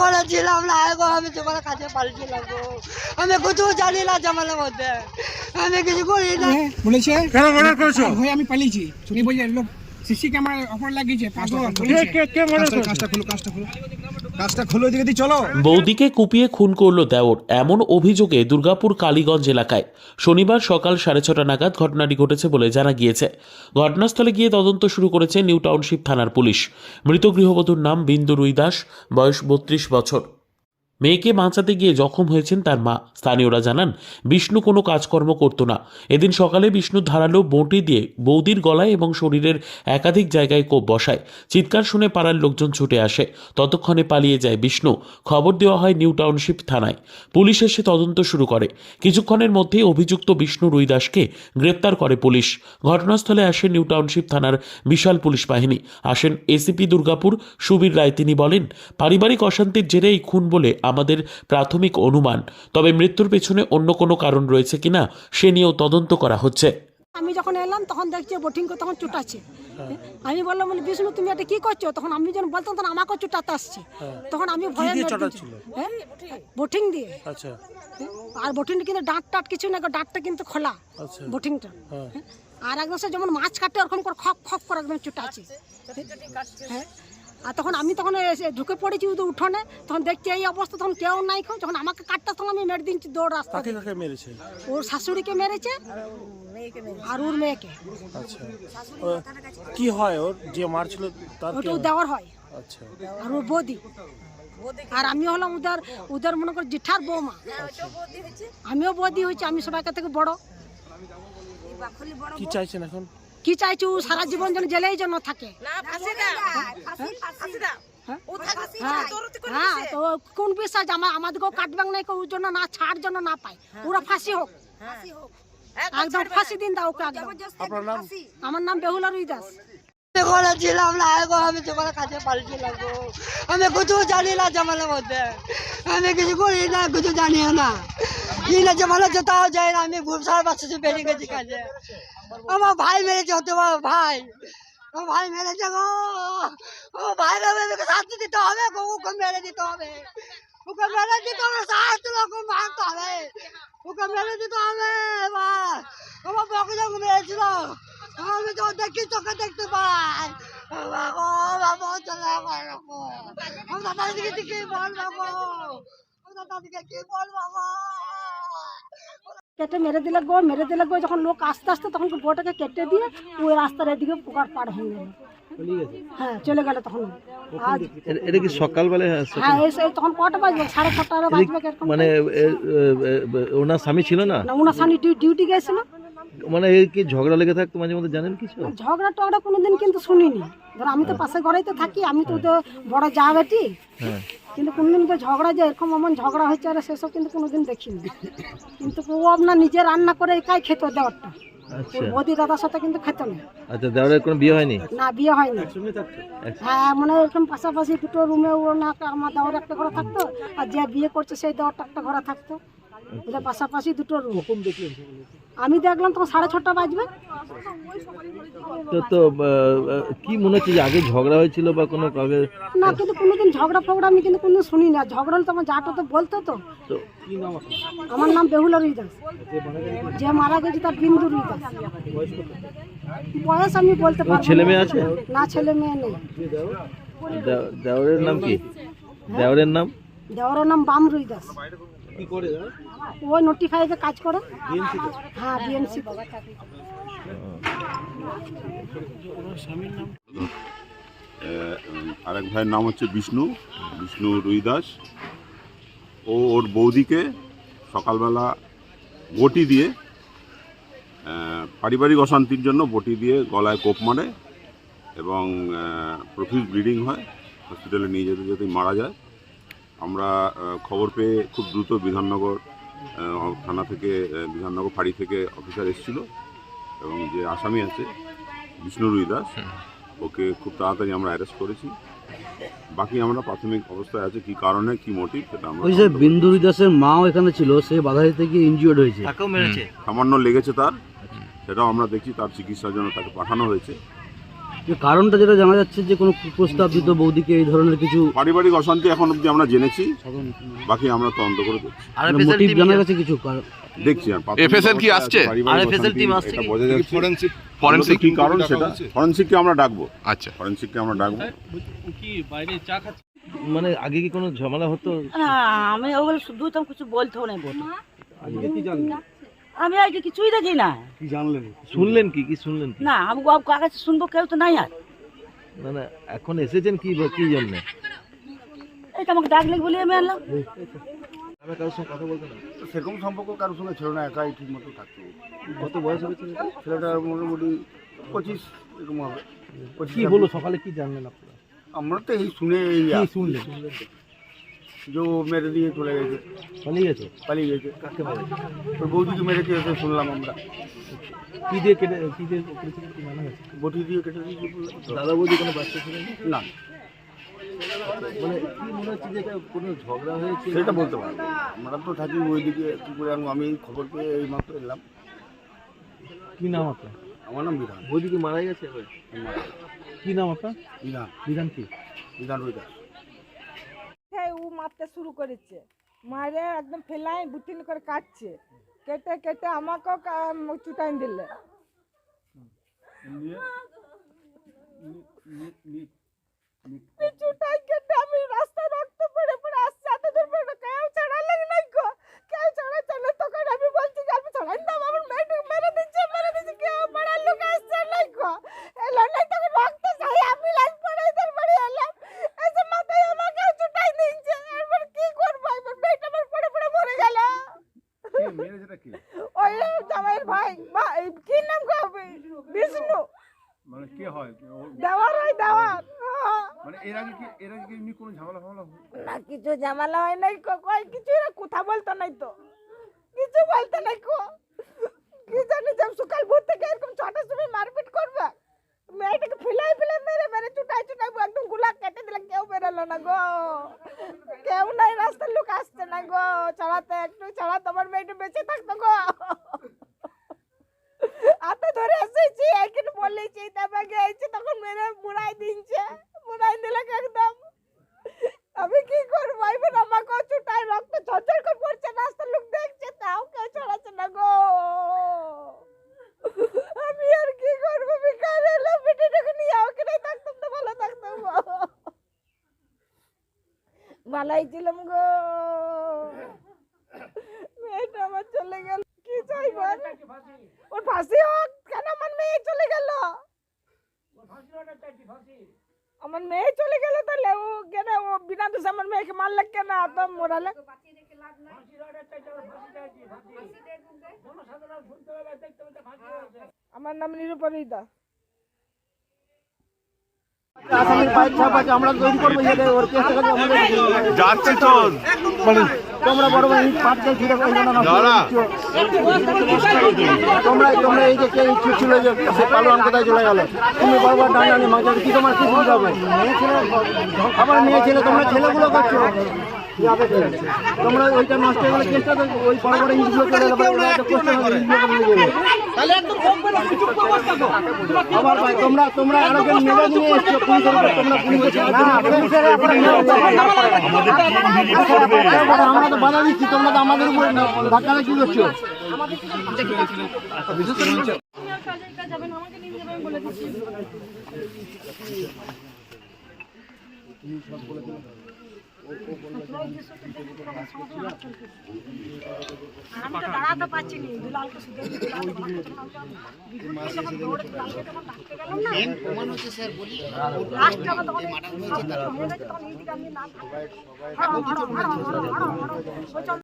ঘরে ছিলাম না গো আমি তোমার কাছে পালিয়েছিলাম গো। আমি কিছু জানি না জামালের মধ্যে। আমি কিছু করি না। বলেছে? আমি পালিয়েছি। শুনি বলছি লোক সিসি ক্যামেরা অফার লাগিয়েছে পাঁচশো টাকা কে বলেছে। কে কে মার্ডার কাজটা খুলো কাজটা খুলো। কাজটা খুলো এদিকে দিয়ে চলো। বৌদিকে কুপিয়ে খুন করল দেওর এমন অভিযোগে দুর্গাপুর কালীগঞ্জ এলাকায়। শনিবার সকাল সাড়ে ছটা নাগাদ ঘটনাটি ঘটেছে বলে জানা গিয়েছে। ঘটনাস্থলে গিয়ে তদন্ত শুরু করেছে নিউ টাউনশিপ থানার পুলিশ। মৃত গৃহবধূর নাম বিন্দু রুই দাস বয়স বত্রিশ বছর। মেয়েকে বাঁচাতে গিয়ে জখম হয়েছেন তার মা। স্থানীয়রা জানান, বিষ্ণু কোনো কাজকর্ম করতো না। এদিন সকালে বিষ্ণু ধারালো বঁটি দিয়ে বৌদির গলায় এবং শরীরের একাধিক জায়গায় কোপ বসায়। চিৎকার শুনে পাড়ার লোকজন ছুটে আসে। ততক্ষণে পালিয়ে যায় বিষ্ণু। খবর দেওয়া হয় নিউ টাউনশিপ থানায়। পুলিশ এসে তদন্ত শুরু করে। কিছুক্ষণের মধ্যেই অভিযুক্ত বিষ্ণু রুইদাসকে গ্রেপ্তার করে পুলিশ। ঘটনাস্থলে আসে নিউ টাউনশিপ থানার বিশাল পুলিশ বাহিনী। আসেন এসিপি দুর্গাপুর, সুবীর রায়। তিনি বলেন, পারিবারিক অশান্তির জেরে এই খুন বলে আমাদের প্রাথমিক অনুমান তবে মৃত্যুর পেছনে অন্য কোনো কারণ রয়েছে কিনা সে নিয়েও তদন্ত করা হচ্ছে। আমি যখন এলাম তখন দেখছি বোটিং করে তখন চুটাচ্ছে। আমি বললাম বলে বিষ্ণু তুমি এটা কি করছ? তখন আমি যখন বলতাম তখন আমাকেও চুটাতে আসছে। তখন আমি ভয়ে। হ্যাঁ? বোটিং দিয়ে। আচ্ছা। আর বোটিংটা কিন্তু ডাঁট টাট কিছু না গো, ডাঁটটা কিন্তু খোলা আচ্ছা। বোটিংটা হ্যাঁ। আর একদম সে যেমন মাছ কাটে ওরকম করে খপ খপ করে একদম চুটাচ্ছে। হ্যাঁ? আর তখন আমি তখন ঢুকে পড়েছি ওদের উঠোনে তখন দেখছি এই অবস্থা তখন কেউ নাই যখন আমাকে কাটতে তখন আমি মেরে দিচ্ছি দৌড় রাস্তা কাকে কাকে মেরেছে? ওর শাশুড়িকে মেরেছে আর ওর মেয়েকে। আচ্ছা। কি হয় ওর? যে মারছিল তার ওটা? দেওয়ার হয়। আচ্ছা। আর ওর বৌদি। আর আমি হলাম উদার উদার মনে কর জেঠার বৌমা। আমিও বৌদি হয়েছি আমি সবাইকে থেকে বড়। কি চাইছেন এখন? কি চাইছো? ও সারা জীবন যেন জেলেই জন্য থাকে। হ্যাঁ? হ্যাঁ? তো কোন বিশ্বাস? আমার আমাদেরকেও কাটবেন না ওর জন্য না ছাড় জন্য না পাই ওরা ফাঁসি হোক। একদম ফাঁসি দিন দাও ওকে একদম। আমার নাম বেহুলা রুই দাস। আমি ছিলাম না গো আমি তোমার জানি না জামালের মধ্যে। আমি কিছু করি না, কিছু জানিও না। কি না জামালে যেতাও যায় না, আমি আমার ভাই মেরেছে হতে পারে ভাই। ও ভাই মেরেছে গো। ও ভাই শাস্তি দিতে হবে গো, ওকে মেরে দিতে হবে। ওকে মেরে দিতে হবে, শাস্তি ওকে মারতে হবে। ওকে মেরে দিতে হবে আমার বকে যখন মেরেছিল। আমি তো দেখি চোখে দেখতে পাই। বাবা, বাবা, আমি দাদাদিকে? আমি দাদাদিকে কি? কেটে মেরে দিলে গো মেরে দিলে গো। যখন লোক আস্তে আস্তে তখন গোটাকে কেটে দিয়ে ওই রাস্তার এদিকে পোকার পার হয়ে গেল। হ্যাঁ চলে গেল তখন। আজ এটা- এটা কি সকালবেলায় হ্যাঁ তখন কটা বাজবে সাড়ে ছটা বাজবে মানে ওনার স্বামী ছিল না? না উনার স্বামী ডিউটি গেছিল। মানে এর কি ঝগড়া লেগে থাকতো মাঝে মধ্যে? জানেন কিছু? ঝগড়া টগড়া কোনোদিন কিন্তু শুনিনি। ধর আমি তো পাশে ঘরেই তো থাকি আমি তো তো বড় যা বেটি। হ্যাঁ। কিন্তু কোনোদিন তো ঝগড়া যে এরকম এমন ঝগড়া হয়েছে আর সেসব কিন্তু কোনোদিন দেখিনি। কিন্তু ও আপনার নিজে রান্না করে একাই খেত দেওয়ারটা। আচ্ছা। বৌদি দাদার সাথে কিন্তু খেত না। আচ্ছা দেওয়ারের কোনো বিয়ে হয়নি? না বিয়ে হয়নি। হ্যাঁ মানে এরকম পাশাপাশি দুটো রুমে ও না আমার দেওয়ার একটা ঘরে থাকতো আর যে বিয়ে করছে সেই দেওয়ারটা একটা ঘরে থাকতো। ওদের পাশাপাশি দুটো রুম আমি দেখলাম তখন সাড়ে ছটা বাজবে। তো তো কি মনে হচ্ছে যে আগে ঝগড়া হয়েছিল বা কোনো কাউকে? না কিন্তু কোনোদিন ঝগড়া ফগড়া আমি কিন্তু কোনোদিন শুনি না ঝগড়া হলে তো আমার যাটা তো বলতো তো। আমার নাম বেহুলা রুই দাস যে মারা গেছে তার বিন্দু রুই দাস বয়স আমি বলতে পারব ছেলে মেয়ে আছে? না ছেলে মেয়ে নেই। দে- দেওরের নাম কি? দেওরের নাম? দেওয়ার নাম বাম রুই দাস ওই নোটিফাইতে কাজ করে। হ্যাঁ বিএমসি আরেক ভাইয়ের নাম হচ্ছে বিষ্ণু বিষ্ণু রুইদাস। ও ওর বৌদিকে সকালবেলা বটি দিয়ে পারিবারিক অশান্তির জন্য বটি দিয়ে গলায় কোপ মারে এবং প্রফিউজ ব্লিডিং হয়। হসপিটালে নিয়ে যেতে যেতে মারা যায়। আমরা খবর পেয়ে খুব দ্রুত বিধাননগর থানা থেকে বিধাননগর ফাঁড়ি থেকে অফিসার এসেছিল এবং যে আসামি আছে বিষ্ণু রুইদাস ওকে খুব তাড়াতাড়ি আমরা অ্যারেস্ট করেছি। বাকি আমরা প্রাথমিক অবস্থায় আছে কি কারণে কি মোটিভ সেটা আমরা ওই যে বিন্দুরি দাসের মাও এখানে ছিল সে বাধা দিতে গিয়ে ইনজিওর্ড হয়েছে। সামান্য লেগেছে তার সেটাও আমরা দেখছি তার চিকিৎসার জন্য তাকে পাঠানো হয়েছে। যে কারণটা যেটা জানা যাচ্ছে যে কোনো প্রস্তাব দিত বৌদিকে এই ধরনের কিছু পারিবারিক অশান্তি এখন অব্দি আমরা জেনেছি বাকি আমরা তদন্ত করে দেখছি। মোটিভ জানা গেছে কিছু কারণ দেখছি আর প্রাথমিক FSL কি আসছে? RFSL অশান্তি আসছে কি? ফরেন্সিক ফরেন্সিক কি কারণ সেটা? ফরেন্সিককে আমরা ডাকবো। আচ্ছা। ফরেন্সিককে আমরা ডাকবো। মানে আগে কি কোনো ঝামেলা হতো? না আমি ওগুলো শুধু তো কিছু বলতেও নাই বলতে আজকে কি জানলেন আমি আজকে কিছুই দেখি না। কি জানলেন? শুনলেন কি? কি শুনলেন কি? না আমি বাবু কাছে শুনব কেউ তো নাই আর। না না এখন এসেছেন কি কি জন্য? এটা আমাকে ডাকলে বলে আমি আনলাম। আমি কারোর সঙ্গে কথা বলতে না। সেরকম সম্পর্ক কারোর সঙ্গে ছিল না একাই ঠিক মতো থাকতো। কত বয়স হয়েছে? ছেলেটার মোটামুটি পঁচিশ এরকম হবে। কি হলো? সকালে কি জানলেন আপনারা? আমরা তো এই শুনে এই কি শুনলেন? যে ও মেরে দিয়ে চলে গেছে। পালিয়ে গেছে? পালিয়ে গেছে। কাকে মেরে ওর বৌদিকে মেরেছে এসে শুনলাম আমরা। কি দিয়ে কেটে কি দিয়ে করেছিল? কি জানা গেছে বটি দিয়ে কেটে। দাদা বৌদি কোনো বাচ্চা ছিলেন না? মানে কি মনে হচ্ছে যে এটা কোনো ঝগড়া হয়েছে? সেটা বলতে পারব। আমরা তো থাকি ওইদিকে কী করে আনব? আমি খবর পেয়ে এই মাত্র এলাম। কি নাম আপনার? আমার নাম বিধান। বৌদি কি মারা গেছে? কি নাম আপনার? বিধান। বিধান কি? বিধান ও মারতে শুরু করেছে। মারে একদম ফেলাই বুটিন করে কাটছে। কেটে কেটে আমাকেও চুটাই দিলে চুটাই কেটে আমি রাস্তায় রক্ত পড়ে পড়ে আসছে এত দূর পর্যন্ত কেউ ছাড়ালে নাই গো কেউ ছাড়াচ্ছে না তখন আমি বলছি যে আমি ছাড়াই না আমার মেয়েটাকে মেরে দিচ্ছে মেরে দিচ্ছে কেউ পাড়ার লোক আসছে নাই গো এলো নাই তখন রক্ত চাই আমি লাইন পড়ে এদের বাড়ি এলাম এসে মাথায় আমাকে চুটাই দিচ্ছে এরপর কি করব এবার মেয়েটা আমার পড়ে পড়ে মরে গেল ওই জামাইয়ের ভাই ভাই কি নাম গো বিষ্ণু মানে কে হয় দেওয়ার হয় দেওয়ার হ্যাঁ। মানে কিছু ঝামেলা হয় নাই কই কিছু না, কথা বলতো নাই তো। কিছু বলতো নাই কো। কি জানি যে সকাল ভোর থেকে এরকম ছটার সময় মারপিট করবে। মেয়েটাকে ফিলাই ফিলাই মেরে মেরে চুটাই চুটাই একদমগুলা কেটে দিলে, কেউ বেরোলো না গো। কেউ নাই, রাস্তার লোক আসছে না গো। ছাড়াতে একটু ছাড়াতে আমার মেয়েটা বেঁচে থাকতো গো। হাতে ধরে এসেছি একদিন বলেছি তারপর গেছি তখন মেরে মুড়াই দিচ্ছে দিলে একদম। আমি কি করব? এবার আমাকে চুটাই রক্ত ঝরঝর করে পড়ছে, রাস্তার লোক দেখছে, তাও কেউ ছড়াচ্ছে না গো। আমি আর কি করব? বিকাল এলাম বেটিটাকে নিয়ে ওখানে থাকতাম তো ভালো থাকতাম। ভালোই ছিলাম গো মেয়েটা আমার চলে গেল কি চাইব আমি? ওর ফাঁসি হোক কেন আমার মেয়ে চলে গেল আমার মেয়ে চলে গেল তাহলে ও কেন ও বিনা দোষে আমার মেয়েকে মারলে কেন তো মরালে আমার নাম নিরুপরিতা। আমরা তৈরি করব যাচ্ছি তো। তোমরা বড় বড় ইট পাট করে না তোমরা তোমরা এই যে কে ইচ্ছুক ছিল যে সে পালোয়ান কোথায় চলে গেল? তুমি বড় ডান্ডা নিয়ে মাঝে কি তোমার কি সুবিধা হবে? মেয়ে ছেলে আবার মেয়ে ছেলে তোমরা ছেলেগুলো করছ? তোমরা ওইটা নষ্ট হয়ে গেলে চেষ্টা ওই বড় বড় ইঞ্জিনগুলো চলে যাবে আবার ভাই তোমরা তোমরা আরেকজন মেলে নিয়ে এসছো পুলিশের উপর। তোমরা পুলিশের না পুলিশের আমরা তো বাধা দিচ্ছি তোমরা তো আমাদের উপর ধাক্কা কি করছ। আমি তো দাঁড়াতে পারছি নি দুলালকে শুধু লাস্ট যখন তখন